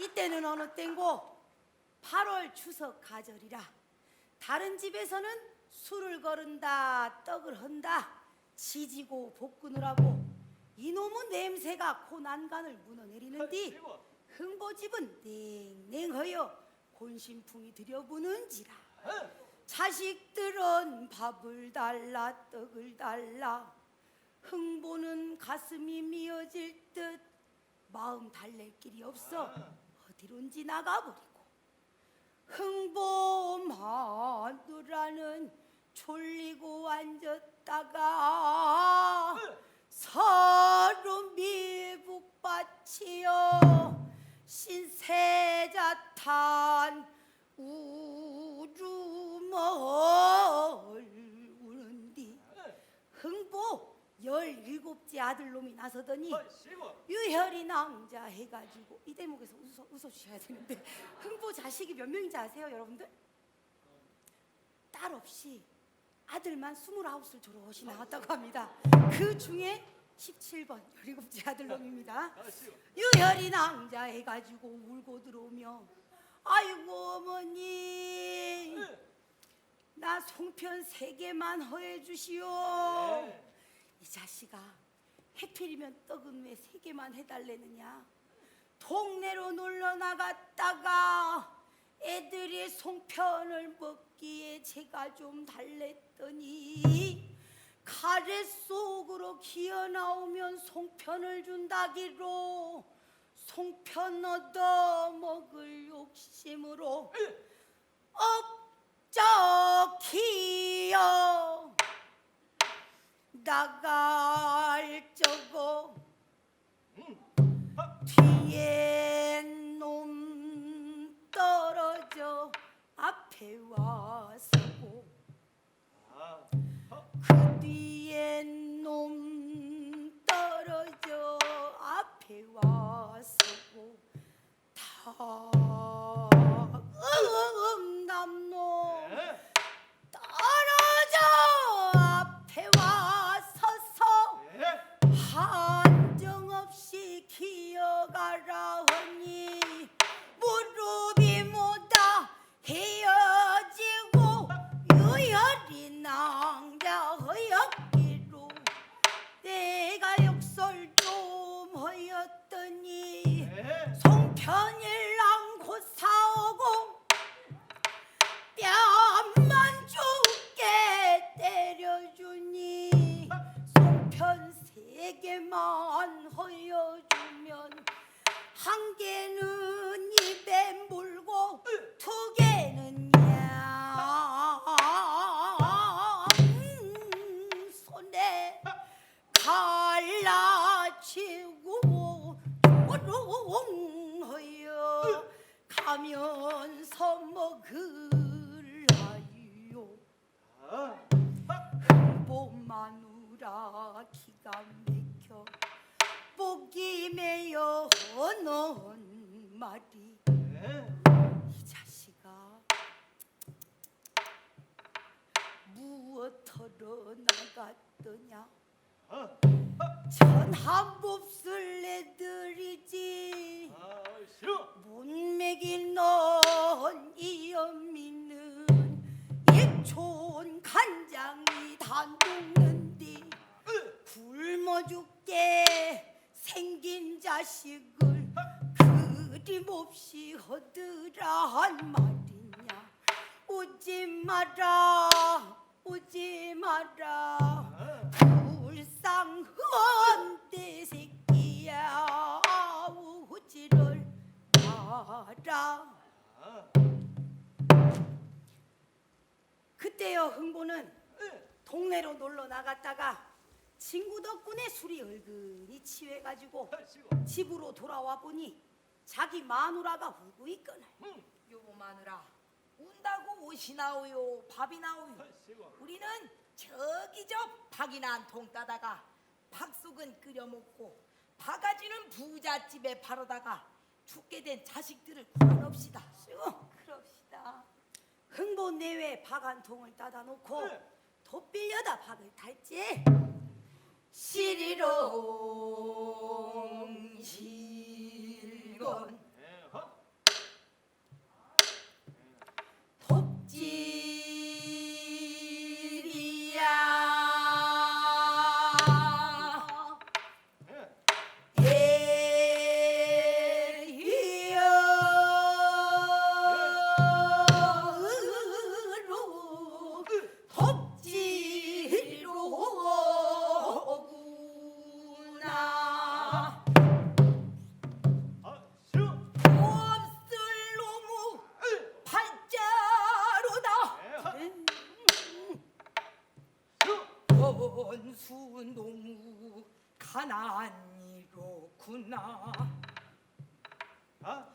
이때는 어느 땐고 8월 추석 가절이라 다른 집에서는 술을 거른다 떡을 한다 지지고 볶으느라고 이놈의 냄새가 코 난간을 무너내리는디 흥보집은 냉랭하여 곤신풍이 들여부는지라. 자식들은 밥을 달라 떡을 달라. 흥보는 가슴이 미어질 듯 마음 달랠 길이 없어 어디론지 나가버리고 흥보 마누라는 졸리고 앉았다가 서로 미북받치여 나서더니 유혈이 낭자 해가지고 이 대목에서 웃어, 웃어주셔야 되는데 흥보 자식이 몇 명인지 아세요 여러분들? 딸 없이 아들만 29을 졸업이 나왔다고 합니다. 그 중에 17번 17째 아들놈입니다. 유혈이 낭자 해가지고 울고 들어오며 아이고 어머니. 나 송편 세 개만 허해 주시오. 이 자식아 해필이면 떡은 왜 세 개만 해달래느냐? 동네로 놀러 나갔다가 애들이 송편을 먹기에 제가 좀 달랬더니 가래 속으로 기어 나오면 송편을 준다기로 송편 얻어 먹을 욕심으로 억적히여 나갈 적어. 뒤엔 놈 떨어져 앞에 와서고. 그 뒤엔 놈 떨어져 앞에 와서고. 다 음 하였더니 송편일 자식을 그림없이 허드라 한 말이냐? 오지 마라 오지 마라. 불쌍한 내 새끼야 오지를 마라. 그때요 흥보는 동네로 놀러 나갔다가 친구 덕분에 술이 얼근히 취해가지고 집으로 돌아와 보니 자기 마누라가 울고 있거늘. 여보 마누라 운다고 옷이 나오요 밥이 나오요. 우리는 저기 저 박이나 한 통 따다가 박 속은 끓여 먹고 바가지는 부잣집에 바로다가 죽게 된 자식들을 구원합시다. 그럽시다. 흥보 내외 박 한 통을 따다 놓고 돛빌려다 박을 탈지 시리롱 실건 원수 너무 가난이로구나. 아,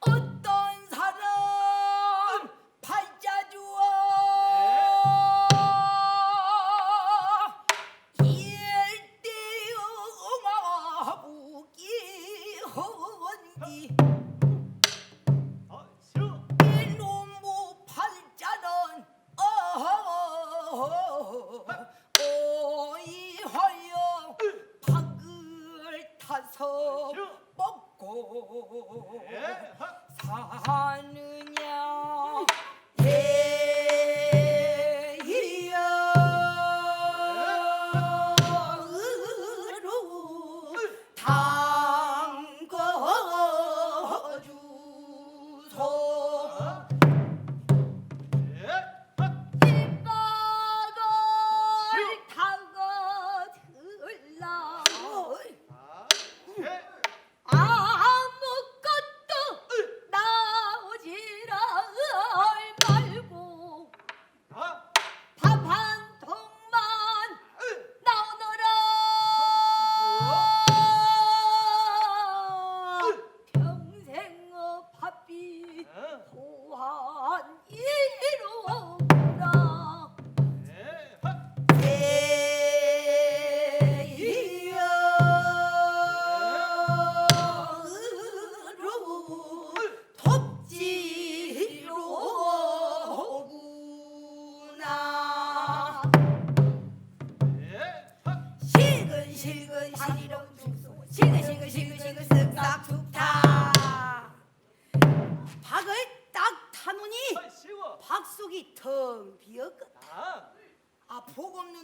어떤 사람 팔자 주어 일대영아부기 헌디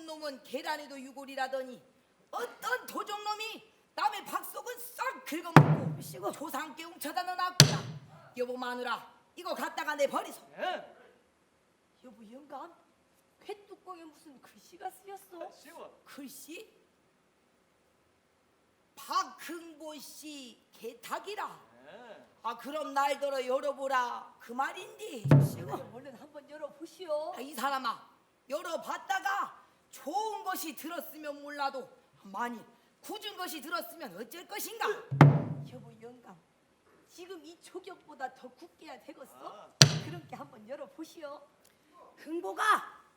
복없는 놈은 계란에도 유골이라더니 어떤 도적놈이 남의 박속은 싹 긁어먹고 시고. 조상께 훔쳐다 넣어놨구나 여보 마누라 이거 갖다가 내 버리소 예. 여보 영감 쾌뚜껑에 무슨 글씨가 쓰였어? 아, 시오. 글씨 박흥보 씨 개탁이라 예. 아 그럼 날더러 열어보라 그 말인디 그럼 얼른 한번 열어보시오. 아, 이 사람아 열어봤다가 좋은 것이 들었으면 몰라도 만일 굳은 것이 들었으면 어쩔 것인가 여보 영감 지금 이 초격보다 더 굳게야 되겠어? 아. 그런 게 한번 열어보시오. 흥보가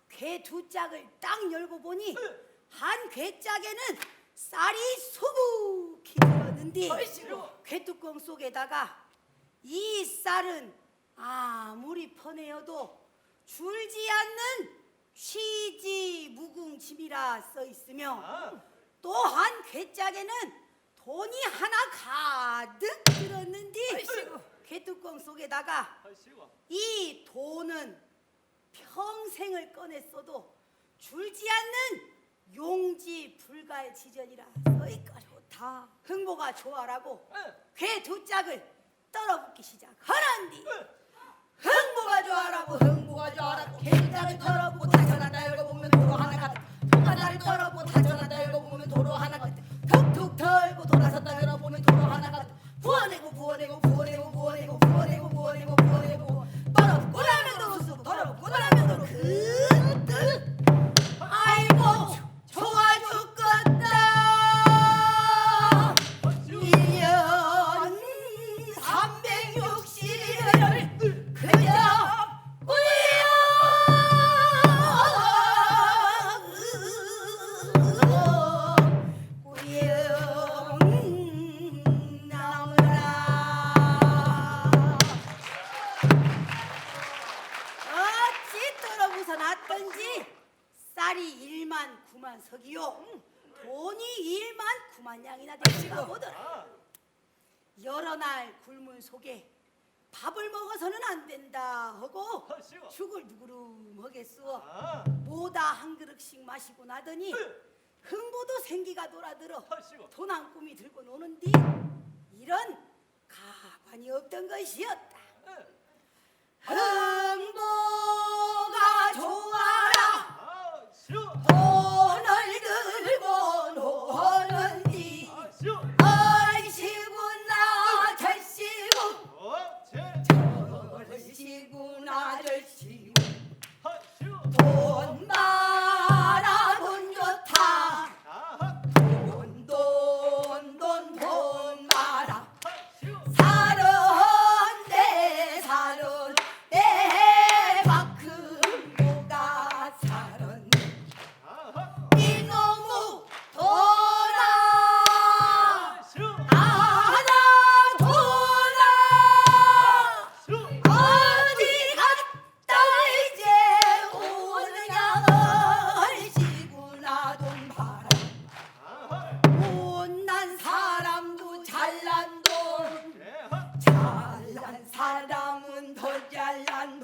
괴 두 짝을 딱 열고 보니 한 괴 짝에는 쌀이 수북히 들었는데 얼씨구. 괴뚜껑 속에다가 이 쌀은 아무리 퍼내어도 줄지 않는 취지 무궁침이라 써 있으며 아, 또한 괴짝에는 돈이 하나 가득 얼씨구. 괴뚜껑 속에다가 아. 이 돈은 평생을 꺼냈어도 줄지 않는 용지 불갈 지전이라 써있거라 다 흥보가 좋아라고 예. 괴두 짝을 떨어붙기 시작하란디 예. 흥보가 좋아라고 흥부가 좋아라 개자를 털어보고 다전하다 열고보면 도로 하나가 통과자를 털어보고 다전하다 열고보면 도로 하나가 툭툭 털고 돌아섰다 열어보면 도로 하나가 부어내고 부어내고 부어내고 부어내고 하고 아, 시오. 죽을 누구름 하겠어 아, 한 그릇씩 마시고 나더니 흥보도 생기가 돌아들어 아, 시오. 돈한 꿈이 들고 노는디 이런 가관이 없던 것이었다 예. 흥보가 좋아라 아, 시오. 사람은 더 잘난